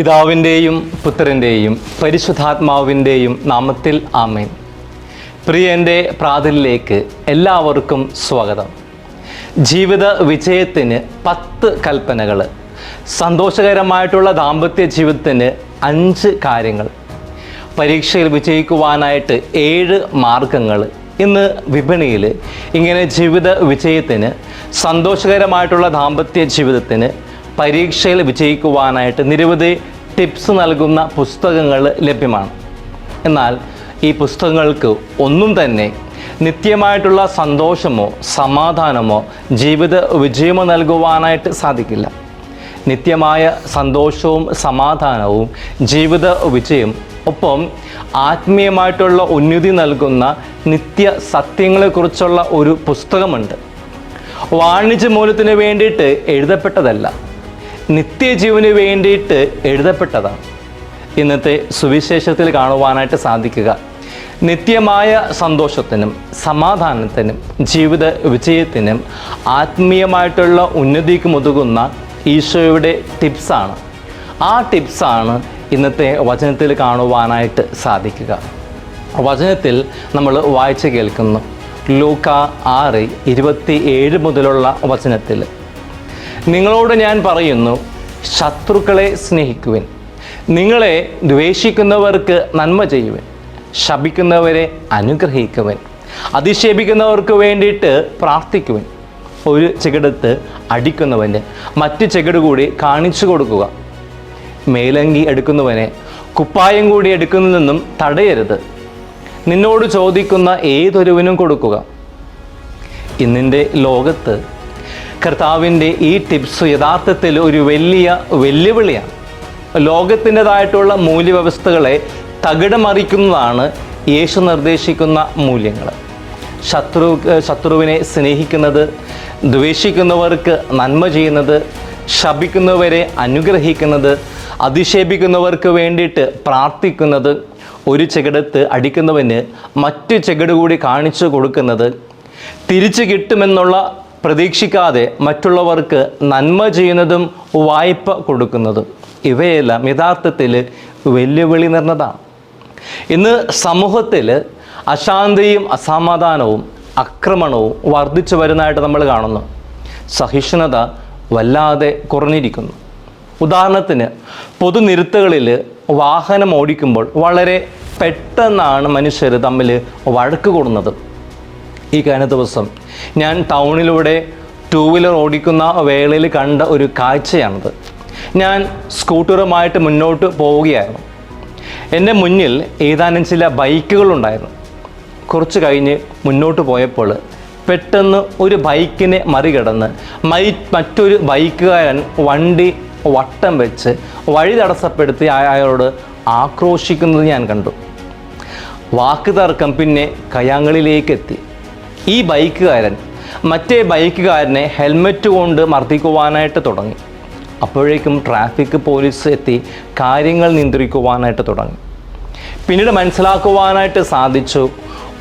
പിതാവിന്റെയും പുത്രന്റെയും പരിശുദ്ധാത്മാവിന്റെയും നാമത്തിൽ ആമേൻ. പ്രിയന്റെ പ്രാതലിലേക്ക് എല്ലാവർക്കും സ്വാഗതം. ജീവിത വിജയത്തിന് പത്ത് കൽപ്പനകൾ സന്തോഷകരമായിട്ടുള്ള ദാമ്പത്യ ജീവിതത്തിന് അഞ്ച് കാര്യങ്ങൾ പരീക്ഷയിൽ വിജയിക്കുവാനായിട്ട് ഏഴ് മാർഗങ്ങൾ ഇന്ന് വിപണിയിൽ ഇങ്ങനെ ജീവിത വിജയത്തിന് സന്തോഷകരമായിട്ടുള്ള ദാമ്പത്യ ജീവിതത്തിന് പരീക്ഷയിൽ വിജയിക്കുവാനായിട്ട് നിരവധി ടിപ്സ് നൽകുന്ന പുസ്തകങ്ങൾ ലഭ്യമാണ്. എന്നാൽ ഈ പുസ്തകങ്ങൾക്ക് ഒന്നും തന്നെ നിത്യമായിട്ടുള്ള സന്തോഷമോ സമാധാനമോ ജീവിത വിജയമോ നൽകുവാനായിട്ട് സാധിക്കില്ല. നിത്യമായ സന്തോഷവും സമാധാനവും ജീവിത വിജയം ഒപ്പം ആത്മീയമായിട്ടുള്ള ഉന്നതി നൽകുന്ന നിത്യ സത്യങ്ങളെക്കുറിച്ചുള്ള ഒരു പുസ്തകമുണ്ട്. വാണിജ്യ മൂല്യത്തിന് വേണ്ടിയിട്ട് എഴുതപ്പെട്ടതല്ല. നിത്യജീവന് വേണ്ടിയിട്ട് എഴുതപ്പെട്ടതാണ്. ഇന്നത്തെ സുവിശേഷത്തിൽ കാണുവാനായിട്ട് സാധിക്കുക. നിത്യമായ സന്തോഷത്തിനും സമാധാനത്തിനും ജീവിത വിജയത്തിനും ആത്മീയമായിട്ടുള്ള ഉന്നതിക്ക് മുതുകുന്ന ഈശോയുടെ ടിപ്സാണ്. ആ ടിപ്സാണ് ഇന്നത്തെ വചനത്തിൽ കാണുവാനായിട്ട് സാധിക്കുക. വചനത്തിൽ നമ്മൾ വായിച്ച് കേൾക്കുന്നു. ലൂക്ക ആറ് ഇരുപത്തി ഏഴ് മുതലുള്ള വചനത്തിൽ നിങ്ങളോട് ഞാൻ പറയുന്നു ശത്രുക്കളെ സ്നേഹിക്കുവിൻ. നിങ്ങളെ ദ്വേഷിക്കുന്നവർക്ക് നന്മ ചെയ്യുവിൻ. ശപിക്കുന്നവരെ അനുഗ്രഹിക്കുവൻ. അധിക്ഷേപിക്കുന്നവർക്ക് വേണ്ടിയിട്ട് പ്രാർത്ഥിക്കുവൻ. ഒരു ചെകിടത്ത് അടിക്കുന്നവന് മറ്റു ചെകിട് കൂടി കാണിച്ചു കൊടുക്കുക. മേലങ്കി എടുക്കുന്നവനെ കുപ്പായം കൂടി എടുക്കുന്നതിൽ നിന്നും തടയരുത്. നിന്നോട് ചോദിക്കുന്ന ഏതൊരുവനും കൊടുക്കുക. ഇന്നിന്റെ ലോകത്ത് കർത്താവിന്റെ ഈ ടിപ്സ് യഥാർത്ഥത്തിൽ ഒരു വലിയ വെല്ലുവിളിയാണ്. ലോകത്തിന്റെതായിട്ടുള്ള മൂല്യവ്യവസ്ഥകളെ തകിടമറിക്കുന്നതാണ് യേശു നിർദ്ദേശിക്കുന്ന മൂല്യങ്ങൾ. ശത്രു ശത്രുവിനെ സ്നേഹിക്കുന്നത് ദ്വേഷിക്കുന്നവർക്ക് നന്മ ചെയ്യുന്നത് ശപിക്കുന്നവരെ അനുഗ്രഹിക്കുന്നത് അധിക്ഷേപിക്കുന്നവർക്ക് വേണ്ടിയിട്ട് പ്രാർത്ഥിക്കുന്നത് ഒരു ചെകിടത്ത് അടിക്കുന്നവന് മറ്റു ചെകിട് കൂടി കാണിച്ചു കൊടുക്കുന്നത് തിരിച്ചു കിട്ടുമെന്നുള്ള പ്രതീക്ഷിക്കാതെ മറ്റുള്ളവർക്ക് നന്മ ചെയ്യുന്നതും വായ്പ കൊടുക്കുന്നതും ഇവയെല്ലാം യഥാർത്ഥത്തിൽ വെല്ലുവിളി നിറഞ്ഞതാണ്. ഇന്ന് സമൂഹത്തിൽ അശാന്തിയും അസമാധാനവും ആക്രമണവും വർദ്ധിച്ചു വരുന്നതായിട്ട് നമ്മൾ കാണുന്നു. സഹിഷ്ണുത വല്ലാതെ കുറഞ്ഞിരിക്കുന്നു. ഉദാഹരണത്തിന് പൊതുനിരുത്തുകളിൽ വാഹനം ഓടിക്കുമ്പോൾ വളരെ പെട്ടെന്നാണ് മനുഷ്യർ തമ്മിൽ വഴക്ക് കൂടുന്നത്. ഈ കഴിഞ്ഞ ദിവസം ഞാൻ ടൗണിലൂടെ ടൂ വീലർ ഓടിക്കുന്ന വേളയിൽ കണ്ട ഒരു കാഴ്ചയാണത്. ഞാൻ സ്കൂട്ടറുമായിട്ട് മുന്നോട്ട് പോവുകയായിരുന്നു. എന്റെ മുന്നിൽ ഏതാനും ചില ബൈക്കുകളുണ്ടായിരുന്നു. കുറച്ച് കഴിഞ്ഞ് മുന്നോട്ട് പോയപ്പോൾ പെട്ടെന്ന് ഒരു ബൈക്കിനെ മറികടന്ന് മൈ മറ്റൊരു ബൈക്കുകാരൻ വണ്ടി വട്ടം വെച്ച് വഴി തടസ്സപ്പെടുത്തി അയ- അയാളോട് ആക്രോശിക്കുന്നത് ഞാൻ കണ്ടു. വാക്ക് തർക്കം പിന്നെ കയാങ്ങളിലേക്കെത്തി ഈ ബൈക്കുകാരൻ മറ്റേ ബൈക്കുകാരനെ ഹെൽമെറ്റ് കൊണ്ട് മർദ്ദിക്കുവാനായിട്ട് തുടങ്ങി. അപ്പോഴേക്കും ട്രാഫിക് പോലീസ് എത്തി കാര്യങ്ങൾ നിയന്ത്രിക്കുവാനായിട്ട് തുടങ്ങി. പിന്നീട് മനസ്സിലാക്കുവാനായിട്ട് സാധിച്ചു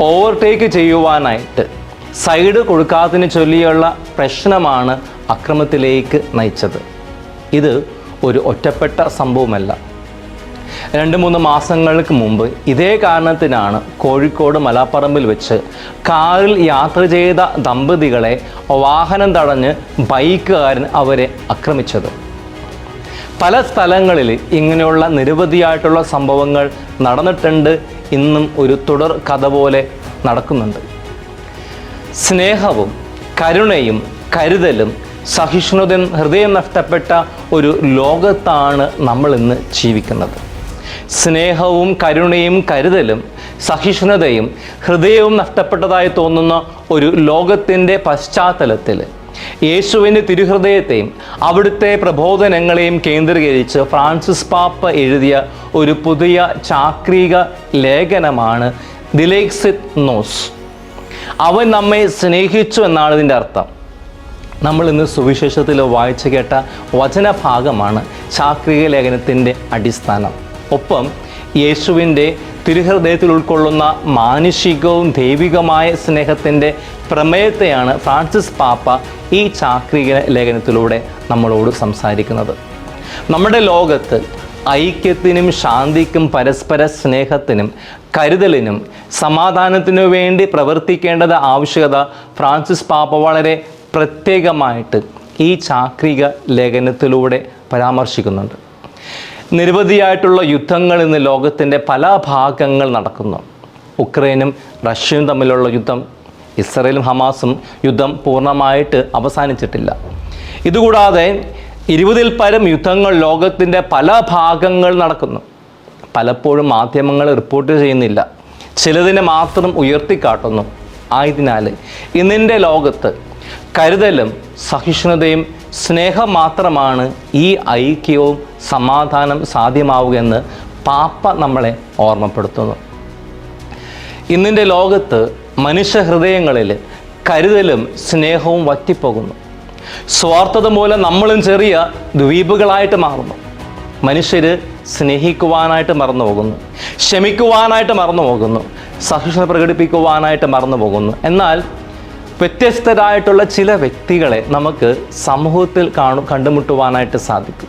ഓവർടേക്ക് ചെയ്യുവാനായിട്ട് സൈഡ് കൊടുക്കാത്തതിന് ചൊല്ലിയുള്ള പ്രശ്നമാണ് അക്രമത്തിലേക്ക് നയിച്ചത്. ഇത് ഒരു ഒറ്റപ്പെട്ട സംഭവമല്ല. രണ്ട് മൂന്ന് മാസങ്ങൾക്ക് മുമ്പ് ഇതേ കാരണത്തിനാണ് കോഴിക്കോട് മലാപ്പറമ്പിൽ വെച്ച് കാറിൽ യാത്ര ചെയ്ത ദമ്പതികളെ വാഹനം തടഞ്ഞ് ബൈക്കുകാരൻ അവരെ ആക്രമിച്ചത്. പല സ്ഥലങ്ങളിൽ ഇങ്ങനെയുള്ള നിരവധിയായിട്ടുള്ള സംഭവങ്ങൾ നടന്നിട്ടുണ്ട്. ഇന്നും ഒരു തുടർ കഥ പോലെ നടക്കുന്നുണ്ട്. സ്നേഹവും കരുണയും കരുതലും സഹിഷ്ണുതയും ഹൃദയം നഷ്ടപ്പെട്ട ഒരു ലോകത്താണ് നമ്മൾ ഇന്ന് ജീവിക്കുന്നത്. സ്നേഹവും കരുണയും കരുതലും സഹിഷ്ണുതയും ഹൃദയവും നഷ്ടപ്പെട്ടതായി തോന്നുന്ന ഒരു ലോകത്തിന്റെ പശ്ചാത്തലത്തിൽ യേശുവിന്റെ തിരുഹൃദയത്തെയും അവിടുത്തെ പ്രബോധനങ്ങളെയും കേന്ദ്രീകരിച്ച് ഫ്രാൻസിസ് പാപ്പ എഴുതിയ ഒരു പുതിയ ചാക്രിക ലേഖനമാണ് ദിലേക്സിത് നോസ്. അവൻ നമ്മെ സ്നേഹിച്ചു എന്നാണ് ഇതിന്റെ അർത്ഥം. നമ്മൾ ഇന്ന് സുവിശേഷത്തിൽ വായിച്ചു കേട്ട വചനഭാഗമാണ് ചാക്രിക ലേഖനത്തിന്റെ അടിസ്ഥാനം. ഒപ്പം യേശുവിന്റെ തിരുഹൃദയത്തിൽ ഉൾക്കൊള്ളുന്ന മാനുഷികവും ദൈവികമായ സ്നേഹത്തിന്റെ പ്രമേയത്തെയാണ് ഫ്രാൻസിസ് പാപ്പ ഈ ചാക്രിക ലേഖനത്തിലൂടെ നമ്മളോട് സംസാരിക്കുന്നത്. നമ്മുടെ ലോകത്ത് ഐക്യത്തിനും ശാന്തിക്കും പരസ്പര സ്നേഹത്തിനും കരുതലിനും സമാധാനത്തിനു വേണ്ടി പ്രവർത്തിക്കേണ്ടത് ആവശ്യകത ഫ്രാൻസിസ് പാപ്പ വളരെ പ്രത്യേകമായിട്ട് ഈ ചാക്രിക ലേഖനത്തിലൂടെ പരാമർശിക്കുന്നുണ്ട്. നിരവധിയായിട്ടുള്ള യുദ്ധങ്ങൾ ഇന്ന് ലോകത്തിന്റെ പല ഭാഗങ്ങൾ നടക്കുന്നു. ഉക്രൈനും റഷ്യയും തമ്മിലുള്ള യുദ്ധം ഇസ്രയേലും ഹമാസും യുദ്ധം പൂർണമായിട്ട് അവസാനിച്ചിട്ടില്ല. ഇതുകൂടാതെ ഇരുപതിൽ പരം യുദ്ധങ്ങൾ ലോകത്തിന്റെ പല ഭാഗങ്ങൾ നടക്കുന്നു. പലപ്പോഴും മാധ്യമങ്ങൾ റിപ്പോർട്ട് ചെയ്യുന്നില്ല. ചിലതിനെ മാത്രം ഉയർത്തിക്കാട്ടുന്നു. ആയതിനാൽ ഇന്നിന്റെ ലോകത്ത് കരുതലും സഹിഷ്ണുതയും സ്നേഹം മാത്രമാണ് ഈ ഐക്യവും സമാധാനം സാധ്യമാവുകയെന്ന് പാപ്പ നമ്മളെ ഓർമ്മപ്പെടുത്തുന്നു. ഇന്നിന്റെ ലോകത്ത് മനുഷ്യഹൃദയങ്ങളിൽ കരുതലും സ്നേഹവും വറ്റിപ്പോകുന്നു. സ്വാർത്ഥത മൂലം നമ്മളും ചെറിയ ദ്വീപുകളായിട്ട് മാറുന്നു. മനുഷ്യർ സ്നേഹിക്കുവാനായിട്ട് മറന്നു പോകുന്നു ക്ഷമിക്കുവാനായിട്ട് മറന്നു പോകുന്നു സഹിഷ്ണു പ്രകടിപ്പിക്കുവാനായിട്ട് മറന്നു പോകുന്നു എന്നാൽ വ്യത്യസ്തരായിട്ടുള്ള ചില വ്യക്തികളെ നമുക്ക് സമൂഹത്തിൽ കാണു കണ്ടുമുട്ടുവാനായിട്ട് സാധിക്കും.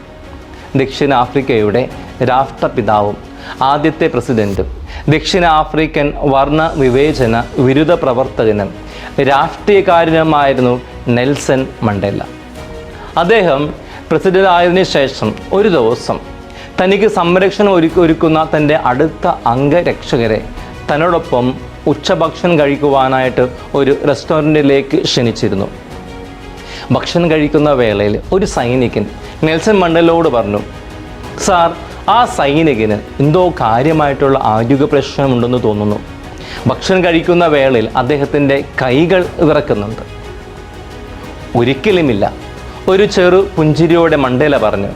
ദക്ഷിണാഫ്രിക്കയുടെ രാഷ്ട്രപിതാവും ആദ്യത്തെ പ്രസിഡന്റും ദക്ഷിണാഫ്രിക്കൻ വർണ വിവേചന വിരുദ്ധ പ്രവർത്തകനും രാഷ്ട്രീയക്കാരനുമായിരുന്നു നെൽസൺ മണ്ടേല. അദ്ദേഹം പ്രസിഡന്റ് ആയതിനു ശേഷം ഒരു ദിവസം തനിക്ക് സംരക്ഷണം ഒരുക്കി ഒരുക്കുന്ന തന്റെ അടുത്ത അംഗരക്ഷകരെ തന്നോടൊപ്പം ഉച്ചഭക്ഷണം കഴിക്കുവാനായിട്ട് ഒരു റെസ്റ്റോറന്റിലേക്ക് ക്ഷണിച്ചിരുന്നു. ഭക്ഷണം കഴിക്കുന്ന വേളയിൽ ഒരു സൈനികൻ നെൽസൺ മണ്ടലോട് പറഞ്ഞു സാർ ആ സൈനികന് എന്തോ കാര്യമായിട്ടുള്ള ആരോഗ്യ പ്രശ്നമുണ്ടെന്ന് തോന്നുന്നു. ഭക്ഷണം കഴിക്കുന്ന വേളയിൽ അദ്ദേഹത്തിന്റെ കൈകൾ വിറക്കുന്നുണ്ട്. ഒരിക്കലുമില്ല ഒരു ചെറു പുഞ്ചിരിയോടെ മണ്ടേല പറഞ്ഞു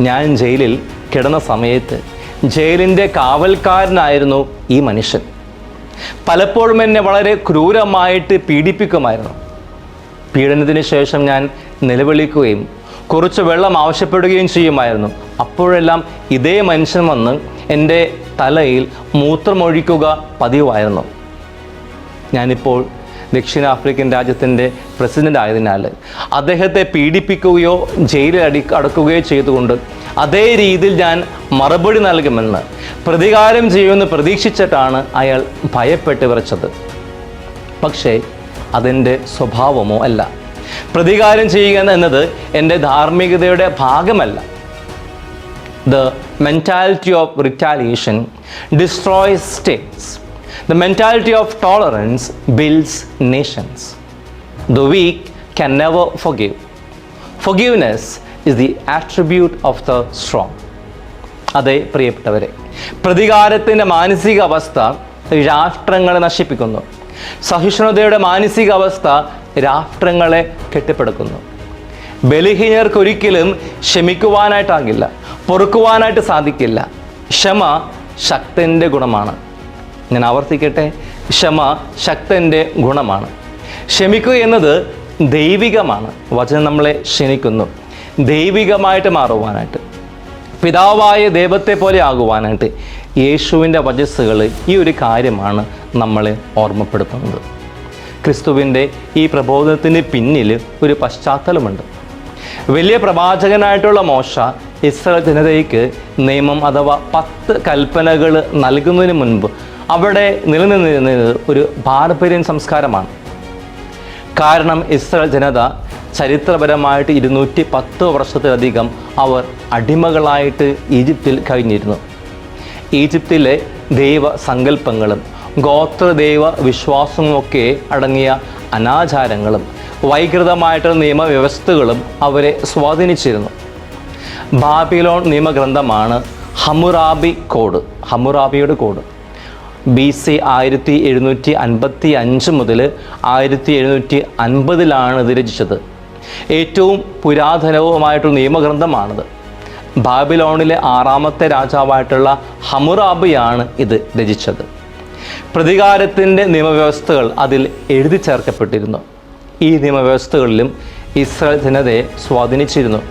ഞാൻ ജയിലിൽ കിടന്ന സമയത്ത് ജയിലിന്റെ കാവൽക്കാരനായിരുന്നു ഈ മനുഷ്യൻ. പലപ്പോഴും എന്നെ വളരെ ക്രൂരമായിട്ട് പീഡിപ്പിക്കുമായിരുന്നു. പീഡനത്തിന് ശേഷം ഞാൻ നിലവിളിക്കുകയും കുറച്ച് വെള്ളം ആവശ്യപ്പെടുകയും ചെയ്യുമായിരുന്നു. അപ്പോഴെല്ലാം ഇതേ മനുഷ്യൻ വന്ന് എന്റെ തലയിൽ മൂത്രമൊഴിക്കുക പതിവായിരുന്നു. ഞാനിപ്പോൾ ദക്ഷിണാഫ്രിക്കൻ രാജ്യത്തിന്റെ പ്രസിഡന്റ് ആയതിനാൽ അദ്ദേഹത്തെ പീഡിപ്പിക്കുകയോ ജയിലിൽ അടി അടക്കുകയോ ചെയ്തുകൊണ്ട് അതേ രീതിയിൽ ഞാൻ മറുപടി നൽകുമെന്ന് പ്രതികാരം ചെയ്യുമെന്ന് പ്രതീക്ഷിച്ചിട്ടാണ് അയാൾ ഭയപ്പെട്ട് വിറച്ചത് പക്ഷേ അതെന്റെ സ്വഭാവമോ അല്ല പ്രതികാരം ചെയ്യുക എന്നത് എന്റെ ധാർമ്മികതയുടെ ഭാഗമല്ല The mentality of retaliation destroys states. The mentality of tolerance builds nations. The weak can never forgive. Forgiveness is the attribute of the strong അതെ പ്രിയപ്പെട്ടവരെ പ്രതികാരത്തിന്റെ മാനസിക അവസ്ഥ രാഷ്ട്രങ്ങളെ നശിപ്പിക്കുന്നു. സഹിഷ്ണുതയുടെ മാനസിക അവസ്ഥ രാഷ്ട്രങ്ങളെ കെട്ടിപ്പടുക്കുന്നു. ബലഹീനർക്ക് ഒരിക്കലും ക്ഷമിക്കുവാനായിട്ടാകില്ല പൊറുക്കുവാനായിട്ട് സാധിക്കില്ല. ക്ഷമ ശക്തന്റെ ഗുണമാണ്. ഞാൻ ആവർത്തിക്കട്ടെ ക്ഷമ ശക്തന്റെ ഗുണമാണ്. ക്ഷമിക്കുക എന്നത് ദൈവികമാണ്. വചനം നമ്മളെ ക്ഷണിക്കുന്നു. ദൈവികമായിട്ട് മാറുവാനായിട്ട്. പിതാവായ ദൈവത്തെ പോലെ ആകുവാനായിട്ട് യേശുവിന്റെ വചസ്സുകൾ ഈ ഒരു കാര്യമാണ് നമ്മളെ ഓർമ്മപ്പെടുത്തുന്നത്. ക്രിസ്തുവിന്റെ ഈ പ്രബോധനത്തിന് പിന്നിൽ ഒരു പശ്ചാത്തലമുണ്ട്. വലിയ പ്രവാചകനായിട്ടുള്ള മോശ ഇസ്രായേൽ ജനതയ്ക്ക് നിയമം അഥവാ പത്ത് കൽപ്പനകൾ നൽകുന്നതിന് മുൻപ് അവിടെ നിലനിന്നിരുന്നത് ഒരു പാരമ്പര്യം സംസ്കാരമാണ്. കാരണം ഇസ്രായേൽ ജനത ചരിത്രപരമായിട്ട് ഇരുന്നൂറ്റി പത്ത് വർഷത്തിലധികം അവർ അടിമകളായിട്ട് ഈജിപ്തിൽ കഴിഞ്ഞിരുന്നു. ഈജിപ്തിലെ ദൈവ സങ്കല്പങ്ങളും ഗോത്രദൈവ വിശ്വാസവുമൊക്കെ അടങ്ങിയ അനാചാരങ്ങളും വൈകൃതമായിട്ടുള്ള നിയമവ്യവസ്ഥകളും അവരെ സ്വാധീനിച്ചിരുന്നു. ബാബിലോൺ നിയമഗ്രന്ഥമാണ് ഹമുറാബി കോഡ് ഹമുറാബിയുടെ കോഡ്. ബി സി ആയിരത്തി എഴുന്നൂറ്റി അൻപത്തി അഞ്ച് മുതൽ ആയിരത്തി എഴുന്നൂറ്റി അൻപതിലാണ് ഇത് രചിച്ചത്. ഏറ്റവും പുരാതനവുമായിട്ടുള്ള നിയമഗ്രന്ഥമാണിത്. ബാബിലോണിലെ ആറാമത്തെ രാജാവായിട്ടുള്ള ഹമുറാബിയാണ് ഇത് രചിച്ചത്. പ്രതികാരത്തിന്റെ നിയമവ്യവസ്ഥകൾ അതിൽ എഴുതി ചേർക്കപ്പെട്ടിരുന്നു. ഈ നിയമവ്യവസ്ഥകളിലും ഇസ്രായേൽ ജനതയെ സ്വാധീനിച്ചിരുന്നു.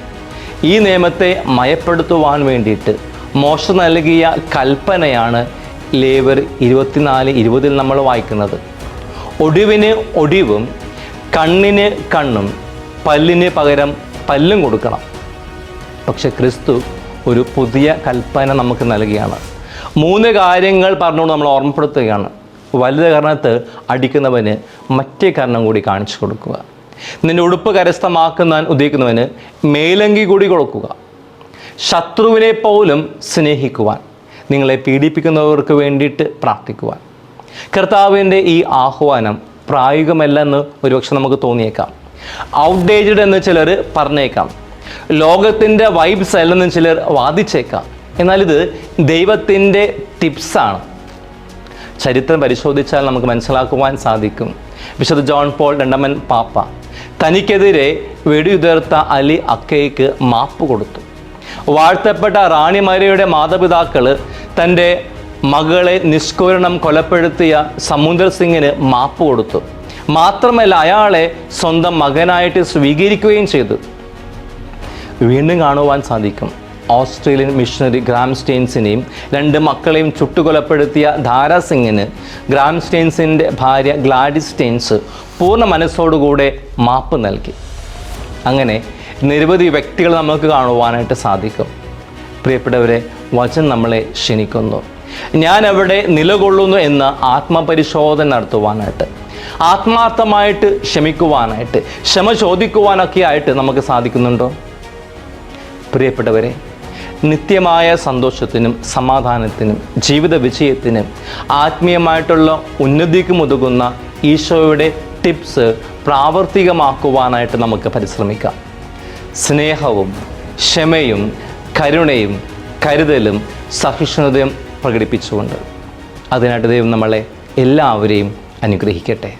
ഈ നിയമത്തെ മയപ്പെടുത്തുവാൻ വേണ്ടിയിട്ട് മോശ നൽകിയ കൽപ്പനയാണ് ലേവർ ഇരുപത്തിനാല് ഇരുപതിൽ നമ്മൾ വായിക്കുന്നത്. ഒടിവിന് ഒടിവും കണ്ണിന് കണ്ണും പല്ലിന് പകരം പല്ലും കൊടുക്കണം. പക്ഷെ ക്രിസ്തു ഒരു പുതിയ കൽപ്പന നമുക്ക് നൽകുകയാണ് മൂന്ന് കാര്യങ്ങൾ പറഞ്ഞുകൊണ്ട് നമ്മൾ ഓർമ്മപ്പെടുത്തുകയാണ്. വലുത് കാരണത്ത് അടിക്കുന്നവന് മറ്റേ കാരണം കൂടി കാണിച്ചു കൊടുക്കുക. നിന്റെ ഉടുപ്പ് കരസ്ഥമാക്കുന്നവൻ ഉദ്ദേശിക്കുന്നവന് മേലങ്കി കൂടി കൊടുക്കുക. ശത്രുവിനെ പോലും സ്നേഹിക്കുവാൻ നിങ്ങളെ പീഡിപ്പിക്കുന്നവർക്ക് വേണ്ടിയിട്ട് പ്രാർത്ഥിക്കുവാൻ. കർത്താവിന്റെ ഈ ആഹ്വാനം പ്രായോഗികമല്ലെന്ന് ഒരുപക്ഷെ നമുക്ക് തോന്നിയേക്കാം. ഔട്ട്ഡേറ്റഡ് എന്ന് ചിലർ പറഞ്ഞേക്കാം. ലോകത്തിന്റെ വൈബ്സ് അല്ലെന്ന് ചിലർ വാദിച്ചേക്കാം. എന്നാൽ ഇത് ദൈവത്തിന്റെ ടിപ്സാണ് ചരിത്രം പരിശോധിച്ചാൽ നമുക്ക് മനസ്സിലാക്കുവാൻ സാധിക്കും. വിശുദ്ധ ജോൺ പോൾ രണ്ടമൻ പാപ്പ തനിക്കെതിരെ വെടിയുതിർത്ത അലി അക്കയ്ക്ക് മാപ്പ് കൊടുത്തു. വാഴ്ത്തപ്പെട്ട റാണിമാരിയുടെ മാതാപിതാക്കൾ തന്റെ മകളെ നിഷ്കൂരണം കൊലപ്പെടുത്തിയ സമുദ്ര സിംഗിന് മാപ്പ് കൊടുത്തു. മാത്രമല്ല അയാളെ സ്വന്തം മകനായിട്ട് സ്വീകരിക്കുകയും ചെയ്തു. വീണ്ടും കാണുവാൻ സാധിക്കും. ഓസ്ട്രേലിയൻ മിഷണറി ഗ്രാം സ്റ്റെയിൻസിനെയും രണ്ട് മക്കളെയും ചുട്ടുകൊലപ്പെടുത്തിയ ധാരാ സിംഗിന് ഗ്രാം സ്റ്റെയിൻസിന്റെ ഭാര്യ ഗ്ലാഡി സ്റ്റെയിൻസ് പൂർണ മനസ്സോടുകൂടെ മാപ്പ് നൽകി. അങ്ങനെ നിരവധി വ്യക്തികൾ നമുക്ക് കാണുവാനായിട്ട് സാധിക്കും. പ്രിയപ്പെട്ടവരെ വചനം നമ്മളെ ക്ഷണിക്കുന്നു. ഞാൻ അവിടെ നിലകൊള്ളുന്നു എന്ന് ആത്മപരിശോധന നടത്തുവാനായിട്ട്. ആത്മാർത്ഥമായിട്ട് ക്ഷമിക്കുവാനായിട്ട് ക്ഷമ ചോദിക്കുവാനൊക്കെ ആയിട്ട് നമുക്ക് സാധിക്കുന്നുണ്ടോ? പ്രിയപ്പെട്ടവരെ നിത്യമായ സന്തോഷത്തിനും സമാധാനത്തിനും ജീവിത വിജയത്തിനും ആത്മീയമായിട്ടുള്ള ഉന്നതിക്ക് ഉതകുന്ന ഈശോയുടെ ടിപ്സ് പ്രാവർത്തികമാക്കുവാനായിട്ട് നമുക്ക് പരിശ്രമിക്കാം. സ്നേഹവും ക്ഷമയും കരുണയും കരുതലും സഹിഷ്ണുതയും പ്രകടിപ്പിച്ചുകൊണ്ട് അതിനായിട്ട് ദൈവം നമ്മളെ എല്ലാവരെയും അനുഗ്രഹിക്കട്ടെ.